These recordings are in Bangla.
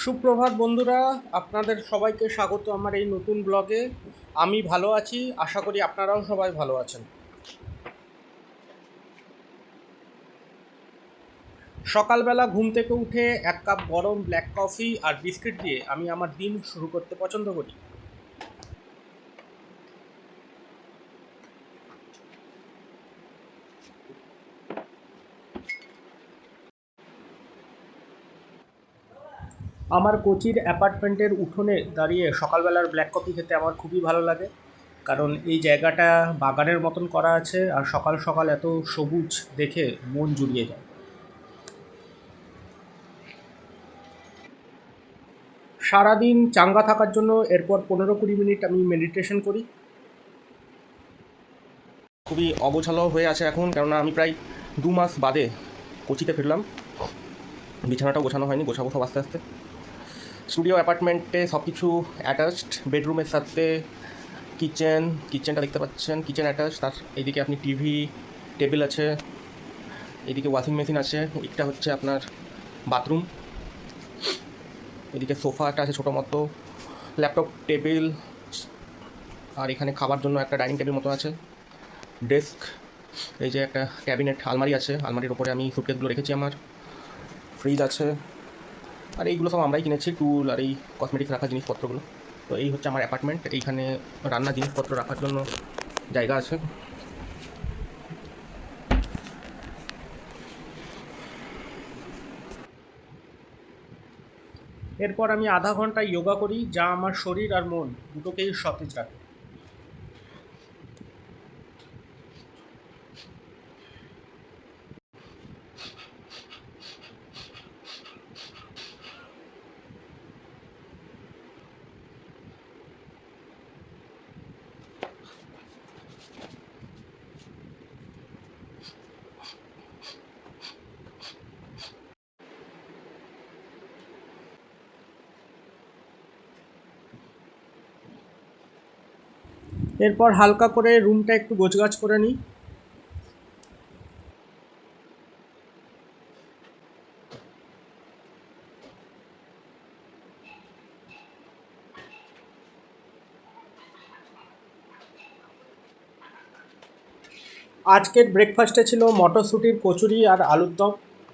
সুপ্রভাত বন্ধুরা, আপনাদের সবাইকে স্বাগত আমার এই নতুন ব্লগে। আমি ভালো আছি, আশা করি আপনারাও সবাই ভালো আছেন। সকালবেলা ঘুম থেকে উঠে এক কাপ গরম ব্ল্যাক কফি আর বিস্কিট দিয়ে আমি আমার দিন শুরু করতে পছন্দ করি। আমার কোচির অ্যাপার্টমেন্টের উঠোনে দাঁড়িয়ে সকালবেলার ব্ল্যাক কফি খেতে আমার খুবই ভালো লাগে। কারণ এই জায়গাটা বাগানের মতন করা আছে আর সকাল সকাল এত সবুজ দেখে মন জুড়িয়ে যায়। সারাদিন চাঙ্গা থাকার জন্য এরপর পনেরো কুড়ি মিনিট আমি মেডিটেশন করি। খুবই অগোছালো হয়ে আছে এখন, কেননা আমি প্রায় দু মাস বাদে কোচিতে ফিরলাম। বিছানাটাও গোছানো হয়নি, গোছাবো সব আস্তে আস্তে। স্টুডিও অ্যাপার্টমেন্টে সব কিছু অ্যাটাচড বেডরুমের সাথে কিচেন কিচেনটা দেখতে পাচ্ছেন কিচেন অ্যাটাচ তার এইদিকে আপনি টিভি টেবিল আছে এদিকে ওয়াশিং মেশিন আছে এটা হচ্ছে আপনার বাথরুম এদিকে সোফাটা আছে ছোটো মতো ল্যাপটপ টেবিল আর এখানে খাবার জন্য একটা ডাইনিং টেবিল মতো আছে ডেস্ক এই যে একটা ক্যাবিনেট আলমারি আছে, আলমারির ওপরে আমি সুটকেসগুলো রেখেছি আমার ফ্রিজ আছে আর এইগুলো সব আমরাই কিনেছি, টুল আর এই কসমেটিক্স রাখার জিনিসপত্রগুলো। তো এই হচ্ছে আমার অ্যাপার্টমেন্ট এইখানে রান্নার জিনিসপত্র রাখার জন্য জায়গা আছে। এরপর আমি আধা ঘণ্টা যোগা করি, যা আমার শরীর আর মন, দুটোকেই সতেজ রাখে। এরপর হালকা করে রুমটা একটু গোছগাছ করে নিই। আজকের ব্রেকফাস্টে ছিল মটরশুঁটির কচুরি আর আলুর দম,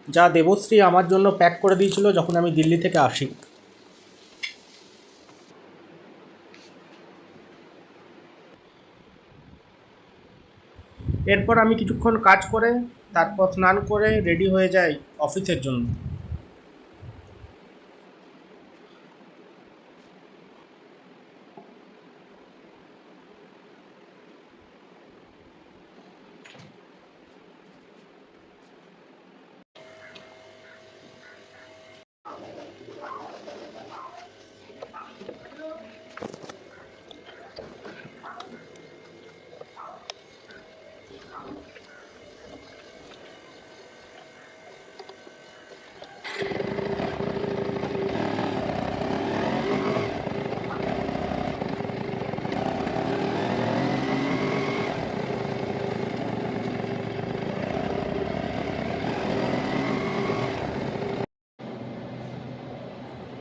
যা দেবশ্রী আমার জন্য প্যাক করে দিয়েছিল যখন আমি দিল্লি থেকে আসি। এরপর আমি কিছুক্ষণ কাজ করে তারপর স্নান করে রেডি হয়ে যাই অফিসের জন্য।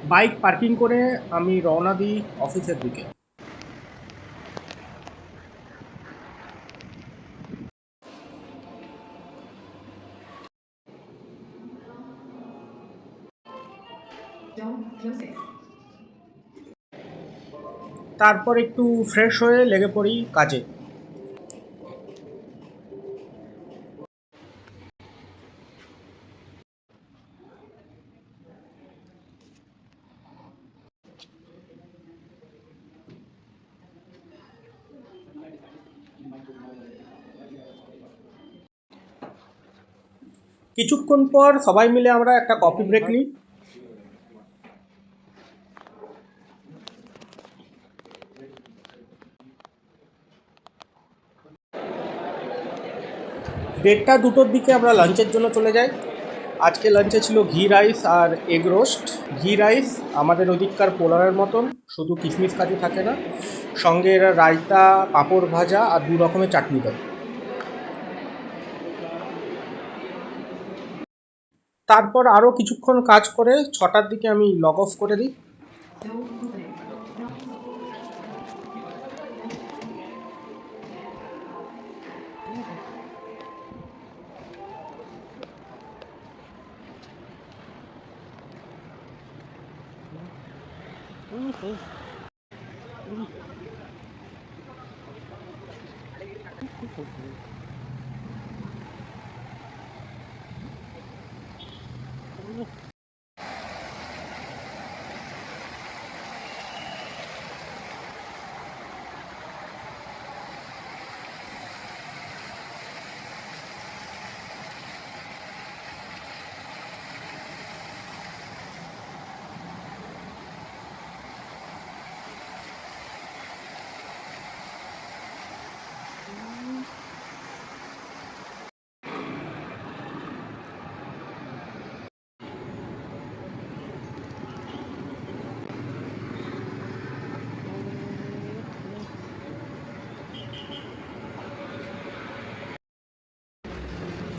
বাইক পার্কিং করে আমি রওনা দিই অফিসের দিকে. তারপর একটু ফ্রেশ হয়ে লেগে পড়ি কাজে কিছুক্ষণ পর সবাই মিলে আমরা একটা কফি ব্রেক নিই। দেড়টা দুটোর দিকে আমরা লাঞ্চের জন্য চলে যাই। আজকে লাঞ্চে ছিল ঘি রাইস আর এগ রোস্ট। ঘি রাইস আমাদের ওদিককার পোলারের মতন, শুধু কিশমিশ কাজু থাকে না। সঙ্গে এরা রায়তা, পাঁপড় ভাজা আর দু রকমের চাটনি দেয়। তারপর আরও কিছুক্ষণ কাজ করে ছটার দিকে আমি লগ অফ করে দিই। Door Ooh.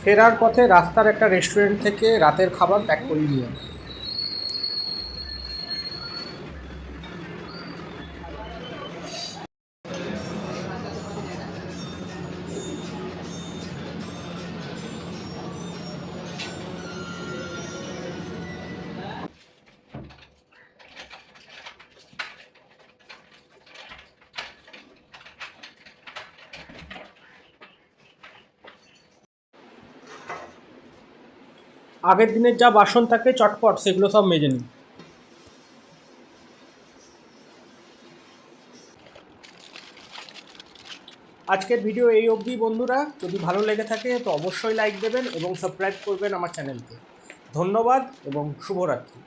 ফেরার পথে রাস্তার একটা রেস্টুরেন্ট থেকে রাতের খাবার প্যাক করে নিয়ে আগের দিনের যা বাসন থাকে চটপট, সেগুলো সব মেজে নিই আজকের ভিডিও এই অবধি, বন্ধুরা। যদি ভালো লেগে থাকে, তো অবশ্যই লাইক দেবেন এবং সাবস্ক্রাইব করবেন আমার চ্যানেলকে ধন্যবাদ এবং শুভরাত্রি।